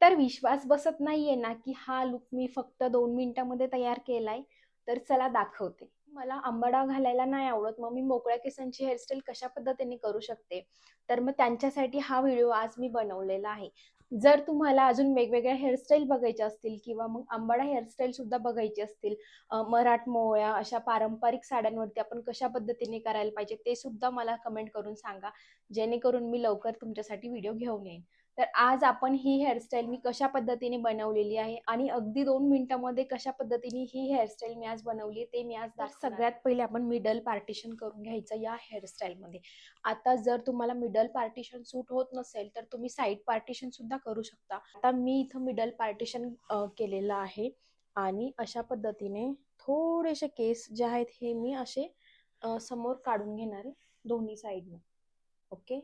तर विश्वास बसत नाहीये ना की हा लुक मी फक्त दोन मिनिटामध्ये तयार केलाय तर चला दाखवते. मला आंबाडा घालायला नाही आवडत मग मी मोकळ्या केसांची हेअरस्टाईल कशा पद्धतीने करू शकते? तर मग त्यांच्यासाठी हा व्हिडिओ आज मी बनवलेला आहे. जर तुम्हाला अजून वेगवेगळ्या हेअरस्टाईल बघायच्या असतील किंवा मग आंबाडा हेअरस्टाईल सुद्धा बघायची असतील मराठ मराठमोळ्या अशा पारंपरिक साड्यांवरती आपण कशा पद्धतीने करायला पाहिजे ते सुद्धा मला कमेंट करून सांगा. जेणेकरून मी लवकर तुमच्यासाठी व्हिडिओ घेऊन येईन. तर आज आपण ही हेअरस्टाईल मी कशा पद्धतीने बनवलेली आहे आणि अगदी दोन मिनिटामध्ये कशा पद्धतीने ही हेअरस्टाईल मी आज बनवली ते मी आज. सगळ्यात पहिले आपण मिडल पार्टिशन करून घ्यायचं या हेअरस्टाईलमध्ये आता जर तुम्हाला मिडल पार्टिशन सूट होत नसेल तर तुम्ही साईड पार्टिशन सुद्धा करू शकता. आता मी इथं मिडल पार्टिशन केलेलं आहे आणि अशा पद्धतीने थोडेसे केस जे आहेत हे मी असे समोर काढून घेणार आहे दोन्ही साईडने ओके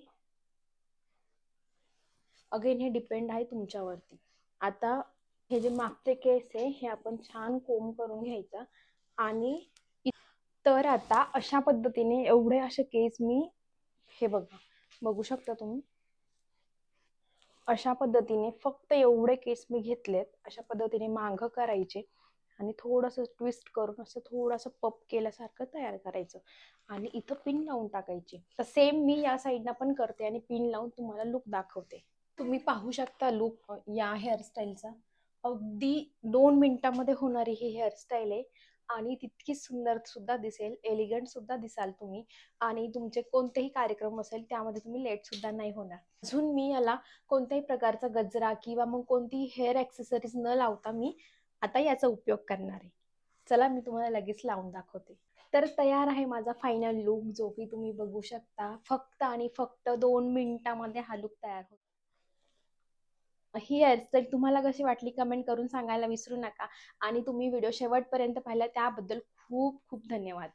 अगेन हे डिपेंड आहे तुमच्यावरती. आता हे जे मागचे केस आहे हे आपण छान कोंब करून घ्यायचा. आणि तर आता अशा पद्धतीने एवढे असे केस मी हे बघा बघू शकता तुम्ही? अशा पद्धतीने फक्त एवढे केस मी घेतलेत अशा पद्धतीने मांग करायचे आणि थोडंसं ट्विस्ट करून असं थोडंसं पप केल्यासारखं तयार करायचं. आणि इथं पिन लावून टाकायची. तर सेम मी या साईडला पण करते आणि पिन लावून तुम्हाला लुक दाखवते. तुम्ही पाहू शकता लुक या हेअरस्टाईलचा अगदी दोन मिनिटामध्ये होणारी ही हेअरस्टाईल आहे. आणि तितकीच सुंदर सुद्धा दिसेल एलिगंट सुद्धा दिसाल तुम्ही. आणि तुमचे कोणतेही कार्यक्रम असेल त्यामध्ये तुम्ही लेट सुद्धा नाही होणार. अजून मी याला कोणत्याही प्रकारचा गजरा किंवा मग कोणतीही हेअर ॲक्सेसरीज न लावता मी आता याचा उपयोग करणार आहे. चला मी तुम्हाला लगेच लावून दाखवते. तर तयार आहे माझा फायनल लुक जो की तुम्ही बघू शकता. फक्त आणि फक्त दोन मिनिटामध्ये हा लुक तयार होतो. ही हेअरस्टाईल तुम्हाला कशी वाटली कमेंट करून सांगायला विसरू नका. आणि तुम्ही व्हिडिओ शेवटपर्यंत पाहिला त्याबद्दल खूप खूप धन्यवाद.